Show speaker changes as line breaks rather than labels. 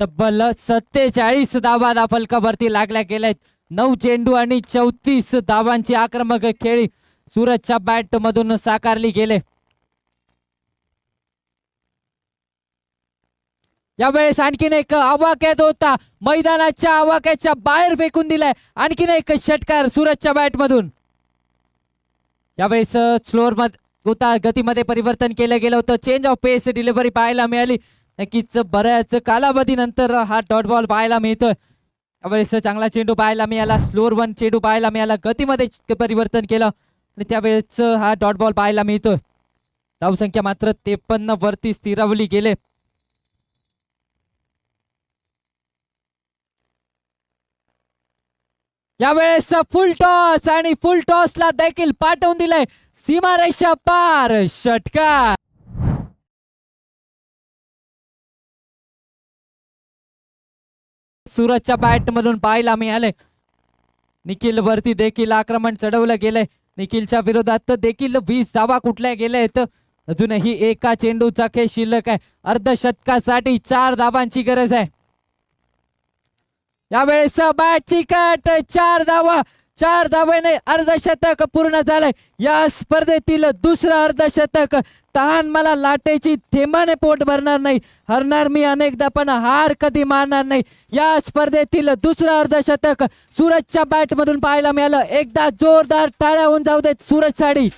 तब्बल सत्तेचाळीस धावा फलकावरती लागल्या गेल्यात. नऊ चेंडू आणि चौतीस धावांची आक्रमक खेळी सूरजच्या बॅट मधून साकारली गेले. यावेळेस आणखीन एक आवाक्यात होता. मैदानाच्या आवाक्याच्या बाहेर फेकून दिलाय. आणखीन एक षटकार सूरजच्या बॅट मधून यावेळेस स्लोअरमध्ये होता गतीमध्ये परिवर्तन केलं गेलं होतं. चेंज ऑफ पेस डिलिव्हरी पाहायला मिळाली. नक्कीच बऱ्याच कालावधीनंतर हा डॉट बॉल पाहायला मिळतोय. त्यावेळेस चांगला चेंडू पाहायला मिळाला. स्लोअर वन चेंडू पाहायला मिळाला. गतीमध्ये परिवर्तन केलं आणि त्यावेळेस हा डॉट बॉल पाहायला मिळतोय. धावसंख्या मात्र तेपन्न वरती स्थिरावली गेले. यावेळेस फुल टॉस आणि फुल टॉसला देखील पाठवून दिलंय सीमारेषा पार. षटकार! सूरजच्या बॅट मधून पाहायला मिळाले निखिल वरती देखील आक्रमण चढवलं गेलंय. निखिलच्या विरोधात देखील वीस धावा कुठल्या गेल्या आहेत? अजूनही एका चेंडूचा खेळ शिल्लक आहे. अर्धशतकासाठी चार धावांची गरज आहे. यावेळेस बॅटची कट चार धावा. चार धावाने अर्धशतक पूर्ण झालंय. या स्पर्धेतील दुसरं अर्धशतक तहान मला लाटेची थेंबाने पोट भरणार नाही. हरणार मी अनेकदा पण हार कधी मारणार नाही. या स्पर्धेतील दुसरं अर्धशतक सूरजच्या बॅटमधून पाहायला मिळालं. एकदा जोरदार टाळ्या होऊन जाऊ देत सूरज साडी.